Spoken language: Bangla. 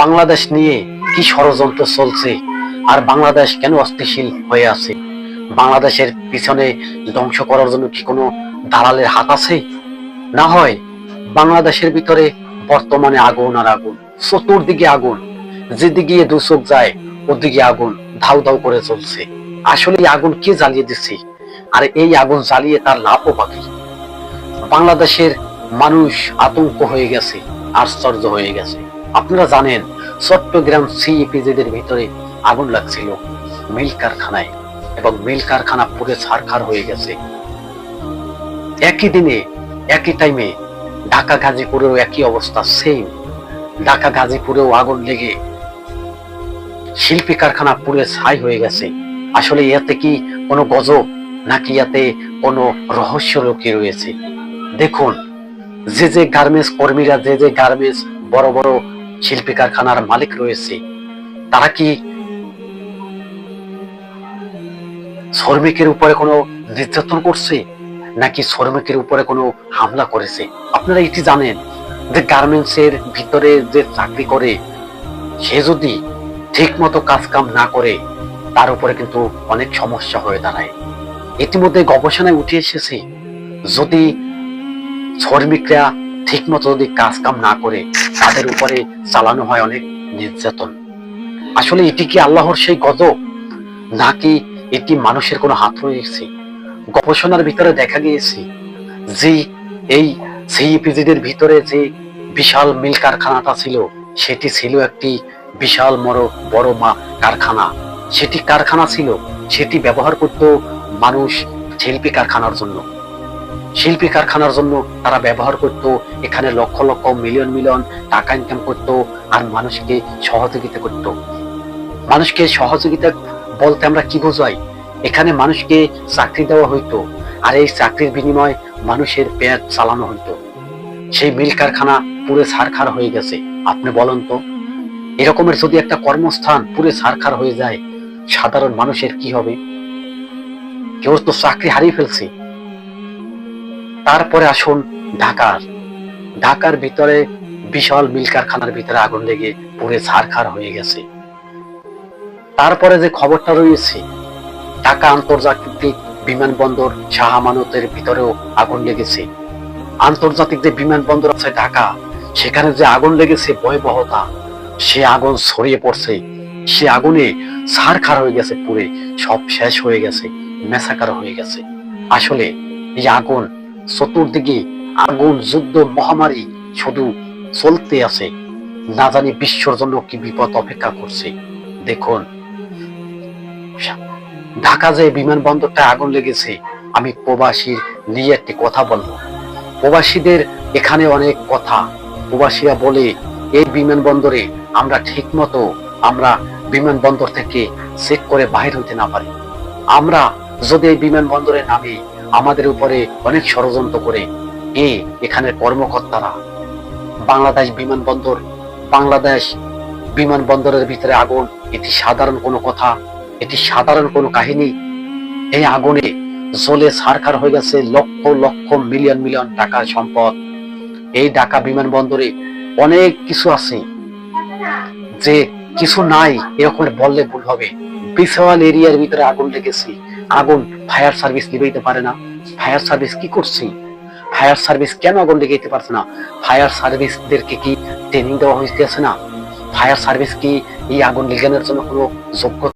বাংলাদেশ নিয়ে কি ষড়যন্ত্র চলছে? আর বাংলাদেশ কেন অস্থিতিশীল হয়ে আছে? বাংলাদেশের পিছনে ধ্বংস করার জন্য কি কোনো দালালের হাত আছে? না হয় বাংলাদেশের ভিতরে বর্তমানে আগুন আর আগুন, চতুর্দিকে আগুন, যেদিকে দু চোখ যায়, ওদিকে আগুন ধাউ ধাউ করে চলছে। আসলে আগুন কে জ্বালিয়ে দিচ্ছে আর এই আগুন জ্বালিয়ে তার লাভও বাকি বাংলাদেশের মানুষ আতঙ্ক হয়ে গেছে, আশ্চর্য হয়ে গেছে। আপনারা জানেন, চট্টগ্রাম সিইপিজিদের ভিতরে আগুন লাগছিল মিল কারখানায় এবং মিল কারখানা পুরে ছারখার হয়ে গেছে। একই দিনে, একই টাইমে ঢাকা গাজীপুরেও একই অবস্থা সেম ঢাকা গাজীপুরেও আগুন লেগে শিল্পী কারখানা পুরে ছাই হয়ে গেছে। আসলে ইয়াতে কি কোনো গজব, নাকি ইয়াতে কোনো রহস্য লুকিয়ে রয়েছে? দেখুন, যে যে গার্মেন্টস কর্মীরা, যে যে গার্মেন্টস বড় বড় শিল্পী কারখানার মালিক রয়েছে। তারা কি শ্রমিকের উপরে কোনো নির্যাতন করছে, নাকি শ্রমিকের উপরে কোনো হামলা করেছে? আপনারা এটি জানেন যে গার্মেন্টস এর ভিতরে যে চাকরি করে, সে যদি ঠিক মতো কাজ কাম না করে, তার উপরে কিন্তু অনেক সমস্যা হয়ে দাঁড়ায়। ইতিমধ্যে গবেষণায় উঠে এসেছে, যদি শ্রমিকরা ঠিক মতো যদি কাজ কাম না করে তাদের উপরে চালানো হয় অনেক নির্যাতন। আসলে এটি কি আল্লাহর সেই গজব? নাকি এটি মানুষের কোনো হাত রয়েছে? গবেষণার ভিতরে দেখা গিয়েছে যে এই সিইপিজিদের ভিতরে যে বিশাল মিল কারখানাটা ছিল, সেটি ছিল একটি বিশাল বড় বড় মা কারখানা। সেটি কারখানা ছিল, সেটি ব্যবহার করত মানুষ শিল্পী কারখানার জন্য। শিল্পী কারখানার জন্য তারা ব্যবহার করত, এখানে লক্ষ লক্ষ, মিলিয়ন মিলিয়ন টাকা ইনকাম করত আর মানুষকে সহযোগিতা করত। মানুষকে সহযোগিতা বলতে আমরা কি বোঝাই? এখানে মানুষকে চাকরি দেওয়া হইতো আর এই চাকরির বিনিময়ে মানুষের পেট চালানো হইতো। সেই মিল কারখানা পুরে ছারখার হয়ে গেছে। আপনি বলেন তো, এরকমের যদি একটা কর্মস্থান পুরে ছারখার হয়ে যায়, সাধারণ মানুষের কি হবে? কেউ তো চাকরি হারিয়ে ফেলছে। তারপরে আসুন ঢাকার। ঢাকার ভিতরে বিশাল মিল কারখানার ভিতরে আগুন লেগে পুরে ছারখার হয়ে গেছে। তারপরে যে খবরটা রয়েছে, ঢাকা আন্তর্জাতিক বিমানবন্দর শাহ আমানতের ভিতরেও আগুন লেগেছে। আন্তর্জাতিক যে বিমানবন্দর আছে ঢাকা, সেখানে যে আগুন লেগেছে ভয়াবহতা, সে আগুন ছড়িয়ে পড়ছে। সে আগুনে ছারখার হয়ে গেছে পুরে সব শেষ হয়ে গেছে মেসাকার হয়ে গেছে। আসলে এই আগুন চতুর্দিকে আগুন, যুদ্ধ, মহামারী শুধু চলতে আছে। না জানি বিশ্বর জন্য কি বিপদ অপেক্ষা করছে। দেখুন, ঢাকা যে বিমানবন্দরটা আগুন লেগেছে, আমি প্রবাসীর নিয়ে একটি কথা বলব। প্রবাসীদের এখানে অনেক কথা। প্রবাসীরা বলে, এই বিমানবন্দরে আমরা ঠিক মতো আমরা বিমানবন্দর থেকে চেক করে বাহির হইতে না পারি। আমরা যদি এই বিমানবন্দরে নামি আমাদের উপরে অনেক ষড়যন্ত্র করে। এ এখানের কর্মকর্তারা। বাংলাদেশ বিমানবন্দর, বাংলাদেশ বিমানবন্দরের ভিতরে আগুন, এটি সাধারণ কোনো কথা, এটি সাধারণ কোনো কাহিনী। এই আগুনে জলে সারখার হয়ে গেছে লক্ষ লক্ষ, মিলিয়ন মিলিয়ন টাকার সম্পদ। এই ঢাকা বিমানবন্দরে অনেক কিছু আছে। যে কিছু নাই, এরকম বললে ভুল হবে। বিশাল এরিয়ার ভিতরে আগুন লেগেছে। আগুন ফায়ার সার্ভিস নিবেইতে পারে না। ফায়ার সার্ভিস কি করছে? ফায়ার সার্ভিস কেন আগুন লেগে পারছে না? ফায়ার সার্ভিসদেরকে কি ট্রেনিং দেওয়া হয়েছে না? ফায়ার সার্ভিস কি এই আগুন নিগানোর জন্য কোনো যোগ্য